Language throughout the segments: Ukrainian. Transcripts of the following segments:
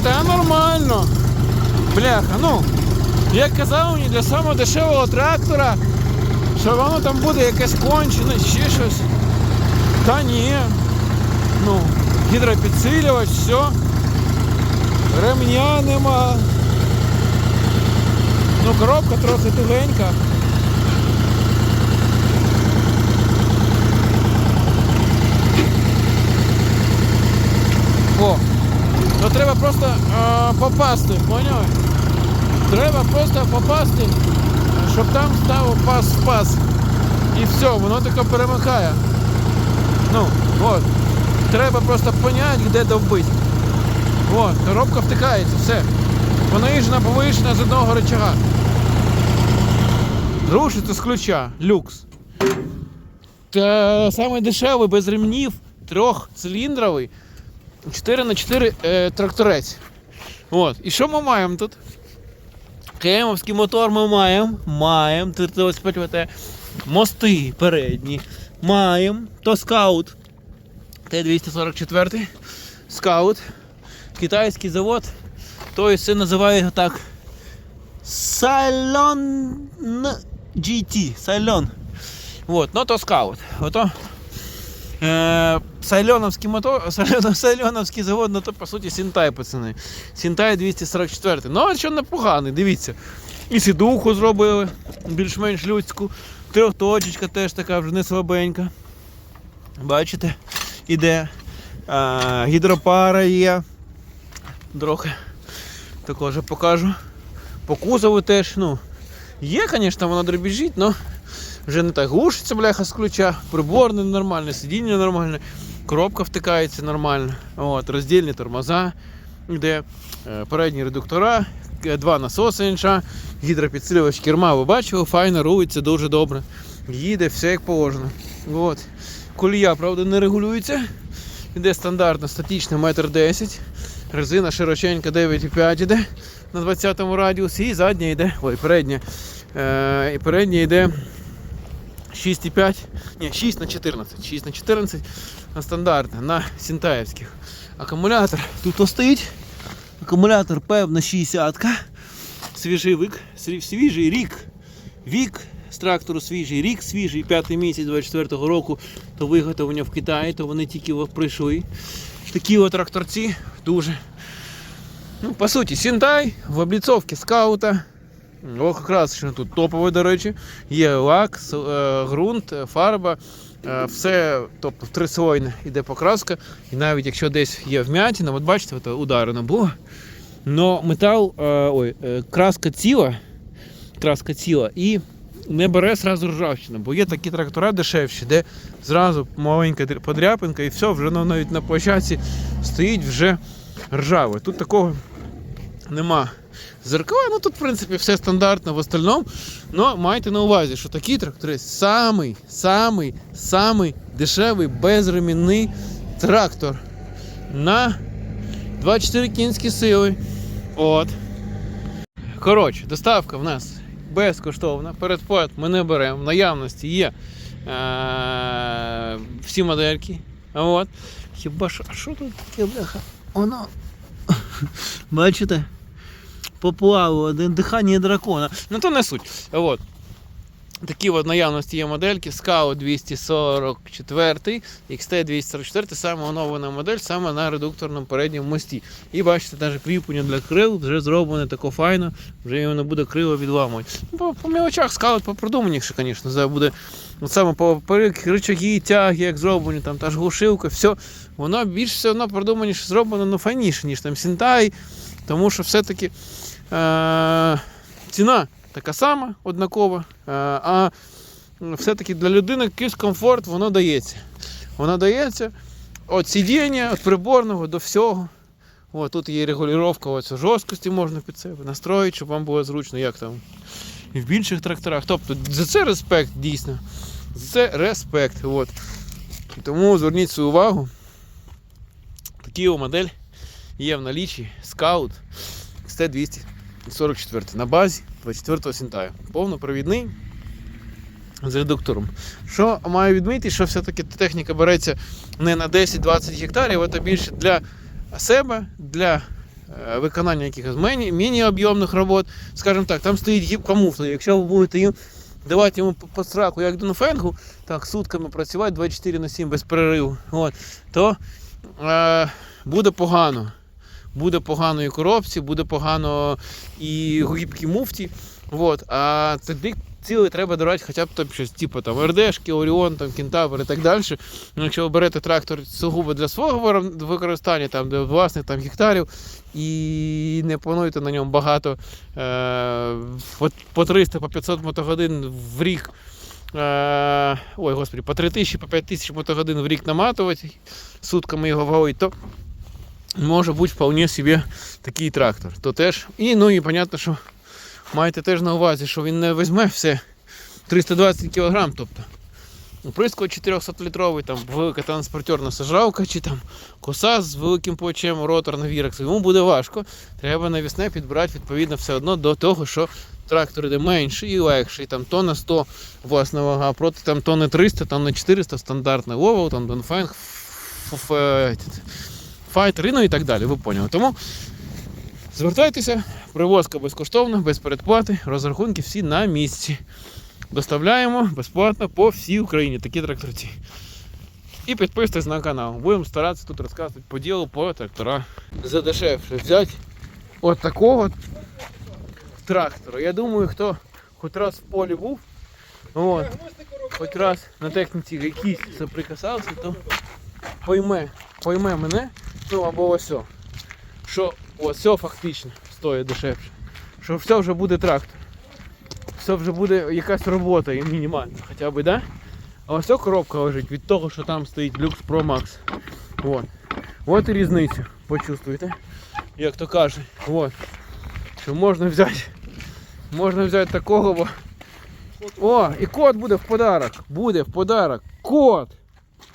Слухайте, а нормально. Бляха, ну, як казав мені, для самого дешевого трактора, що воно там буде якесь кончене, ще щось. Та ні. Ну, гідропідсилювач, все. Ремня нема. Ну, коробка трохи тугенька. О, ну треба просто е, попасти, поняли? Треба просто попасти, щоб там став пас в пас. І все, воно таке перемикає. Ну, от. Треба просто поняти, де довбити. От, коробка втикається, все. Понижена, повишена з одного рычага. Рушиться з ключа, люкс. Та саме дешевий, без ремнів, трьохциліндровий, 4 на 4 е, тракторець. От. І що ми маємо тут? Кемовський мотор ми маємо. Маємо. 325 ВТ. Мости передні. Маємо. То скаут. Т-244. Скаут. Китайський завод. Тобто це називає його так. Сайлон GT. Сайлон. Вот, ну то скаут. Ото е, Сайлоновський мотор, Сайлон- завод, ну то по суті Сінтай, пацани. Сінтай 244. Ну, а що непоганий, дивіться. І сідуху зробили, більш-менш людську. Трьохточечка теж така вже не слабенька. Бачите, іде. А, гідропара є. Трохи також покажу. По кузову теж, ну, є, звісно, воно дребіжить, але вже не так глушиться, бляха з ключа, приборне нормальне, сидіння нормальне, коробка втикається нормально. От, роздільні тормоза, де е, передні редуктора, е, два насоси інша, гідропідсилювач керма, ви бачили, файно рулиться дуже добре. Їде все як положено. От. Колія, правда, не регулюється. Іде стандартно статічна 1,10 м. Резина широченька 9,5 іде на 20-му радіусі, і задня йде, ой, передня. Е, і передня йде 6,5, ні, 6 на 14, 6 на 14 на стандартне, на сінтаївських. Акумулятор тут стоїть. Акумулятор певна 60 Свіжий вік, свіжий рік. Вік з трактору свіжий, рік свіжий, п'ятий місяць 24-го року, то виготовлення в Китаї, то вони тільки прийшли. Такі от тракторці дуже. Ну, по суті, Сінтай в обліцовці скаута. О, якраз що тут топове, до речі. Є лак, е, ґрунт, е, фарба. е, Все, тобто трислойне іде покраска. І навіть якщо десь є вмятина, от бачите, от ударено було. Но метал, е, ой, е, краска ціла, краска ціла і не бере зразу ржавчина, бо є такі трактора дешевші, де зразу маленька подряпинка і все, вже навіть на площадці стоїть вже ржаве. Тут такого нема. Зеркала, ну тут, в принципі, все стандартно в остальному. Но майте на увазі, що такі трактори самий, самий, самий дешевий безремінний трактор на 24 кінські сили. От. Коротше, доставка в нас безкоштовна. Передплат ми не беремо. В наявності є е- всі модельки. От. Хіба що, а що тут таке, бляха? Воно. Бачите? Один дихання дракона. Ну то не суть. От. Такі от наявності є модельки. Scout 244, XT 244, саме оновлена модель, саме на редукторному передньому мості. І бачите, навіть кріплення для крил вже зроблене тако файно, вже не буде крило відламувати. Ну, По, по мілочах скаут попродуманіше, звісно, буде от саме по по рычаги, тяги, як зроблені, там та ж глушилка, все, воно більш все одно продуманіше зроблено, ну файніше, ніж там Сінтай, тому що все-таки е- ціна така сама, однакова, е, а все-таки для людини якийсь комфорт воно дається. Воно дається від сидіння, від приборного до всього. О, тут є регулювання жорсткості можна під себе настроїти, щоб вам було зручно, як там і в більших тракторах. Тобто за це респект дійсно. За це респект. От. Тому зверніть свою увагу. Такі модель є в налічі Scout XT244 на базі 24-го Сінтаю. Повнопровідний з редуктором. Що маю відмітити, що все-таки техніка береться не на 10-20 гектарів, а більше для себе, для е, виконання якихось міні-об'ємних робот. Скажімо так, там стоїть гібкомуфта. Якщо ви будете їм давати йому по страху, як Донфенгу, так, сутками працювати 24 на 7 без перериву, от, то е, буде погано. Буде погано і коробці, буде погано і гібкі муфті. От, а тоді цілий треба дорати хоча б там щось, типу там РДшки, Оріон, там, Кентавр і так далі. Ну, Якщо ви берете трактор сугубо для свого використання, там, де власних там, гектарів, і не плануєте на ньому багато е, по, по 300, по 500 мотогодин в рік. Е, ой, господи, по 3 тисячі, по 5 тисяч мотогодин в рік наматувати сутками його вагою, то може бути вполне собі такий трактор. То теж, і ну і понятно, що Майте теж на увазі, що він не візьме все 320 кг, тобто. Оприскувач 400-літровий, там велика транспортерна сажалка чи там коса з великим плечем, ротор на вірекс. Йому буде важко. Треба навісне підбирати відповідно все одно до того, що трактор іде менший і легший, там тонна 100 власна вага, проти там тонни 300, там на 400 стандартний ловол, там Донфенг, файтер, ну і так далі. Ви поняли. Тому звертайтеся, привозка безкоштовна, без передплати, розрахунки всі на місці. Доставляємо безплатно по всій Україні такі тракторці. І підписуйтесь на канал. Будемо старатися тут розказувати по ділу по трактора. Задешевше взяти от такого трактора. Я думаю, хто хоч раз в полі був, от, хоч раз на техніці якийсь соприкасався, то пойме, пойме мене, ну або ось, що ось фактично стоїть дешевше. Що все вже буде трактор все вже буде якась робота і мінімальна, хоча б, да? А ось коробка лежить від того, що там стоїть Lux Pro Max. От. От і різницю. Почувствуєте? Як то кажуть. От. Що можна взяти. Можна взяти такого. Бо... О, і код буде в подарок. Буде в подарок. Код.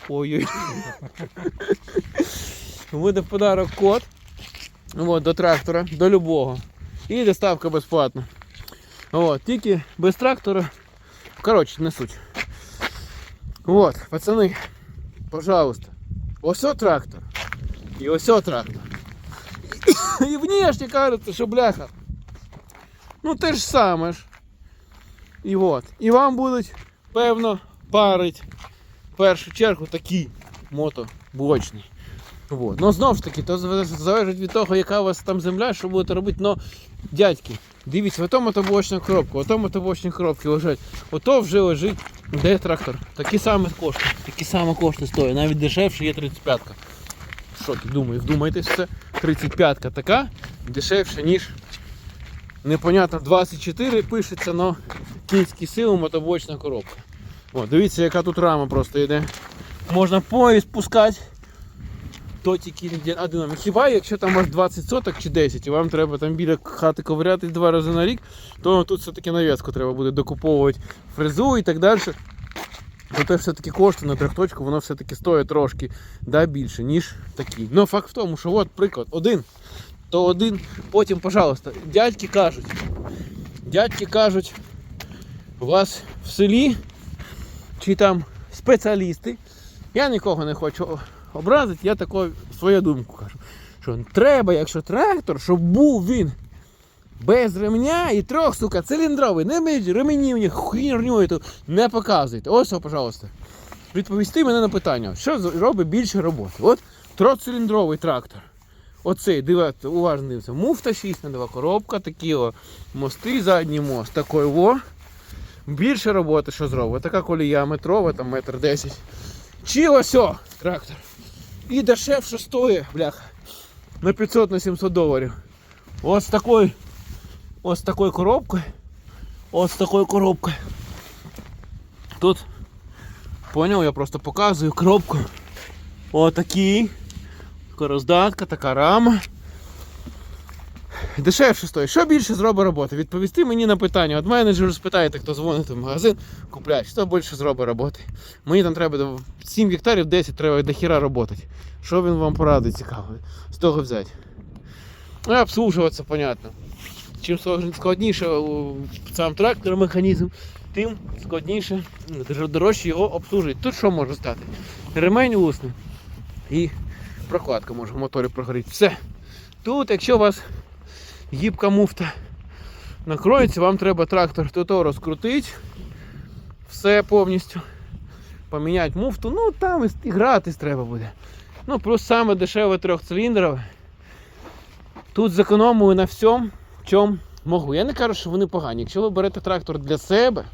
Ой-ой. Буде в подарок код. От, до трактора, до любого. І доставка безплатна. От, тільки без трактора. Коротше, не суть. Вот, пацани, пожалуйста. Ось о трактор. І ось о трактор. І внешне кажется, що бляха. Ну те ж саме ж. І от. І вам будуть, певно, парить в першу чергу такі мотоблочні. Вот. Ну знову ж таки, то залежить від того, яка у вас там земля, що будете робити. Но, дядьки, дивіться, ото мотоблочна коробка, ото мотоблочні коробки лежать. Ото вже лежить де трактор. Такі самі кошти. Такі самі кошти стоять. Навіть дешевше є 35-ка. Що ти думаєш? Вдумайтесь, це 35-ка така дешевше, ніж непонятно 24 пишеться, но кінські сили мотоблочна коробка. О, дивіться, яка тут рама просто йде. Можна поїзд пускати то тільки один- один. Хіба якщо там вас 20 соток чи 10, і вам треба там біля хати ковиряти два рази на рік, то тут все-таки нав'язку треба буде докуповувати фрезу і так далі. То те все-таки кошти на трьохточку, воно все-таки стоїть трошки да, більше, ніж такі. Ну факт в тому, що от приклад, один, то один, потім, пожалуйста, дядьки кажуть, дядьки кажуть, у вас в селі чи там спеціалісти, я нікого не хочу образити, я таку свою думку кажу. Що треба, якщо трактор, щоб був він без ремня і трьох, сука, циліндровий, не між ремені мені хірню не показуйте. Ось, о, пожалуйста. Відповісти мене на питання, що робить більше роботи. От трьохциліндровий трактор. Оцей, дивіться, уважно дивіться, муфта 6 на 2 коробка, такі о, мости, задній мост, такий о. Більше роботи, що зробить. Така колія метрова, там метр 10. Чи ось о, трактор. І дешевше стоїть, бляха. На 500 на 700 доларів. Ось с такою коробкою. Ось с такою коробкою. Тут. Поняв, я просто показую коробку. Отакий. Така роздатка, така рама. Дешевше стоїть. Що більше зробить роботи? Відповісти мені на питання. От менеджеру спитаєте, хто дзвонить в магазин, купляє, що більше зробить роботи. Мені там треба 7 гектарів 10 треба до хіра роботи. Що він вам порадить цікаво? З того взяти. Ну обслужуватися, понятно. Чим складніше сам трактор механізм, тим складніше, дорожче його обслужити. Тут що може стати? Ремень усний і прокладка може в моторі прогоріти. Все. Тут, якщо у вас гібка муфта накроється, вам треба трактор тут розкрутити. Все повністю. Поміняти муфту, ну там і гратись треба буде. Ну, плюс саме дешеве трьохциліндрове. Тут зекономую на всьому, чому можу. Я не кажу, що вони погані. Якщо ви берете трактор для себе,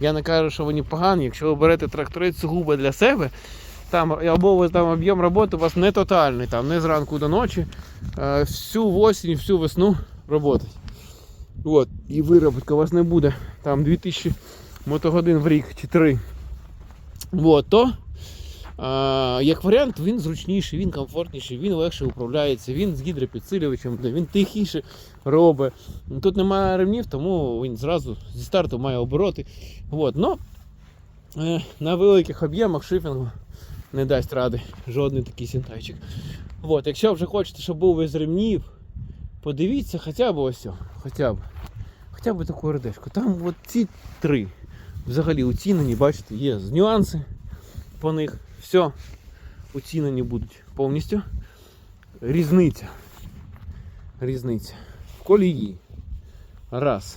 я не кажу, що вони погані. Якщо ви берете трактори сугубо для себе, там або там об'єм роботи у вас не тотальний, там не зранку до ночі, всю осінь, всю весну роботи. От, і виробітка у вас не буде там 2000 мотогодин в рік чи 3. От, то а, як варіант, він зручніший, він комфортніший, він легше управляється, він з гідропідсилювачем, він тихіше робить. Тут немає ремнів, тому він зразу зі старту має обороти. От, но, е, на великих об'ємах шифінгу не дасть ради жодний такий сінтайчик. От, якщо вже хочете, щоб був без ремнів, подивіться хоча б ось, хоча б, хоча б таку РДшку. Там от ці три взагалі оцінені, бачите, є нюанси по них. Все оцінені будуть повністю. Різниця. Різниця. В колії. Раз.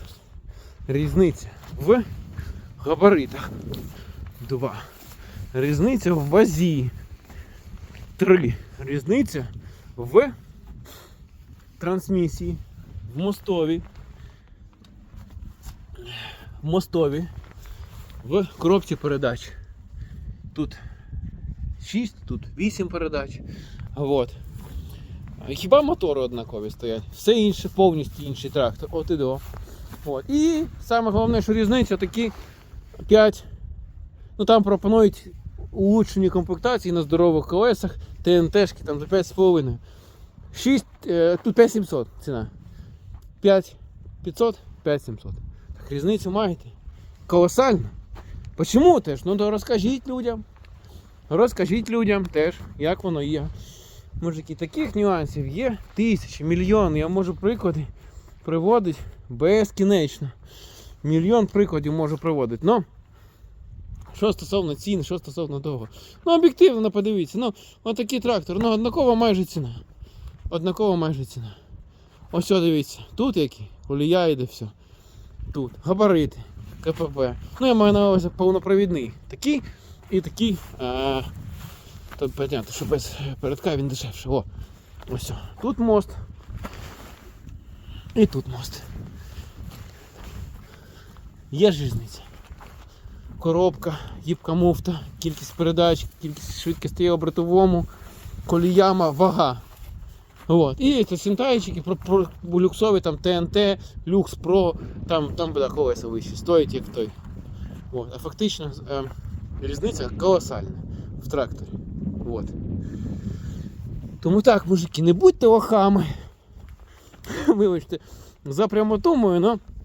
Різниця в габаритах. Два. Різниця в вазі. Три. Різниця в трансмісії. В мостові. В мостові. В коробці передач. Тут 6, тут 8 передач. Вот. Хіба мотори однакові стоять? Все інше, повністю інший трактор. От і до. От. І саме головне, що різниця такі 5. Ну там пропонують улучшені комплектації на здорових колесах, ТНТшки там за 5,5. 6, е, тут 5700 ціна. 5500, 5700. Так різницю маєте. Колосально. Почому теж? Ну то розкажіть людям. Розкажіть людям теж, як воно є. Мужики, таких нюансів є тисячі, мільйони. Я можу приклади приводити безкінечно. Мільйон прикладів можу приводити. Ну, що стосовно цін, що стосовно того. Ну, об'єктивно подивіться. Ну, отакий трактор, ну однакова майже ціна. Однакова майже ціна. Ось дивіться, тут які, колія йде все. Тут. Габарити, КПП. Ну, я маю на увазі повнопровідний. Такий і такий. А, тут понятно, що без передка він дешевше. О, ось. Тут мост. І тут мост. Є ж різниця. Коробка, гібка муфта, кількість передач, кількість швидкостей обертовому, коліяма, вага. От. І це синтайчики, про, про, люксові там ТНТ, Люкс Про, там, там буде колеса вищі, стоїть як той. От. А фактично е, різниця колосальна в тракторі. От. Тому так, мужики, не будьте лохами. Вибачте, за прямотумою, но в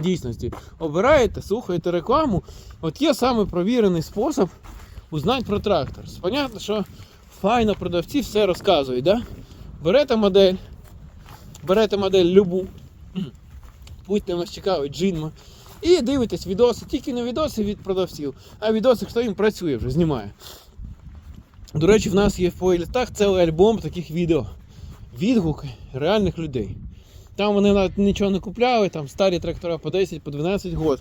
дійсності обираєте, слухаєте рекламу. От є саме провірений спосіб узнати про трактор. Понятно, що файно продавці все розказують, да? Берете модель, берете модель любу, будьте в нас цікавить джинма, і дивитесь відоси, тільки не відоси від продавців, а відоси, хто їм працює вже, знімає. До речі, в нас є в поїлітах цілий альбом таких відео. Відгуки реальних людей. Там вони навіть нічого не купляли, там старі трактора по 10, по 12 год,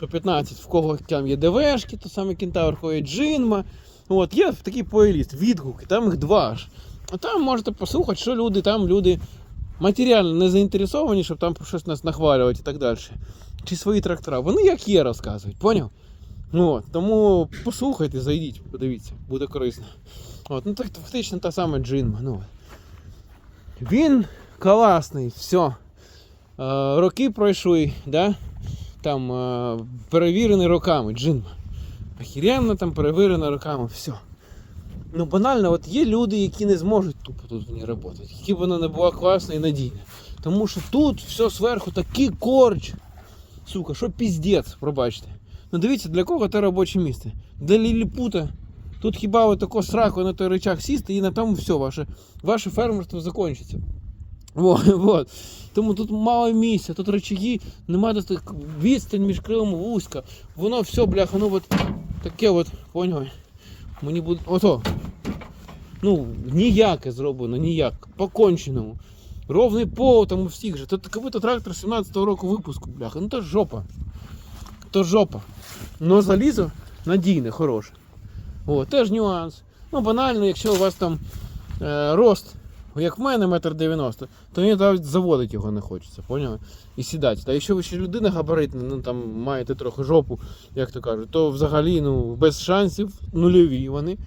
по 15, в кого там є ДВшки, то саме Кентавр, є Джинма. От, є такий плейліст, відгуки, там їх два аж. А там можете послухати, що люди, там люди матеріально не заінтересовані, щоб там щось нас нахвалювати і так далі. Чи свої трактора. Вони як є розказують, поняв? Ну, От, тому послухайте, зайдіть, подивіться, буде корисно. От, ну так фактично та сама Джинма. Ну. Він класний, все. Роки пройшли, да? там е, перевірений роками, Джинма. Охеренно там перевірено роками, все. Ну банально, от є люди, які не зможуть тупо тут ній працювати, які б вона не була класна і надійна. Тому що тут все зверху такий корч. Сука, що піздець, пробачте. Ну дивіться, для кого це робоче місце? Для ліліпута. Тут хіба ви тако сраку на той речах сісти і на тому все, ваше, ваше фермерство закінчиться. Вот, вот. Тому тут мало місця, тут рычаги, немає достатньо відстань між крилом вузька. Воно все, бляха, ну от таке от, поняли? Мені буде. Ото. Ну, ніяке зроблено, ніяк. По конченому. Ровний пол там у всіх же. Тут будто трактор 17-го року випуску, бляха. Ну то жопа. То жопа. Но залізо надійне, хороше. О, теж нюанс. Ну, банально, якщо у вас там е, рост, як в мене, метр 90, то мені навіть заводити його не хочеться, поняли? І сідати. Та якщо ви ще людина габаритна, ну там маєте трохи жопу, як то кажуть, то взагалі ну, без шансів нульові вони.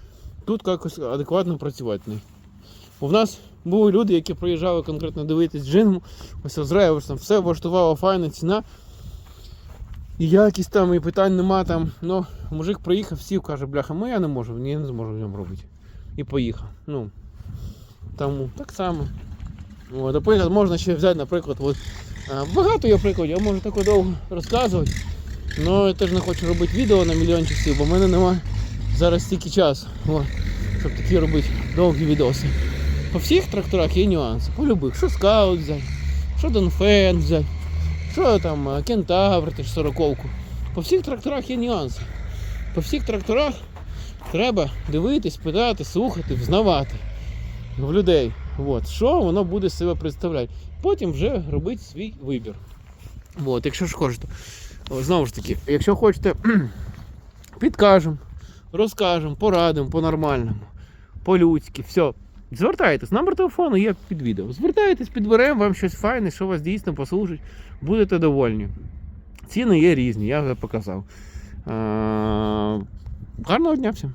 Тут якось адекватно працювати. У нас були люди, які приїжджали конкретно дивитись джингу, ось Озреєвич, там все влаштувала файна ціна. І якість там, і питань нема там. Ну, мужик приїхав, сів, каже, бляха, ну я не можу, ні, я не зможу в ньому робити. І поїхав. Ну, тому так само. От, наприклад, можна ще взяти, наприклад, от, багато є прикладів, я можу тако довго розказувати. але я теж не хочу робити відео на мільйон часів, бо в мене немає зараз стільки часу, от, щоб такі робити довгі відоси. По всіх тракторах є нюанси, по любих. Що скаут взяти, що Донфен взяти, що там Кентавр, теж сороковку. По всіх тракторах є нюанси. По всіх тракторах треба дивитись, питати, слухати, взнавати в людей. От, що воно буде з себе представляти. Потім вже робити свій вибір. От, якщо ж хочете. Знову ж таки, якщо хочете, підкажемо, розкажемо, порадимо по-нормальному, по-людськи, все. Звертайтесь, номер телефону є під відео. Звертайтесь, підберемо вам щось файне, що вас дійсно послужить, будете довольні. Ціни є різні, я вже показав. Гарного дня всім!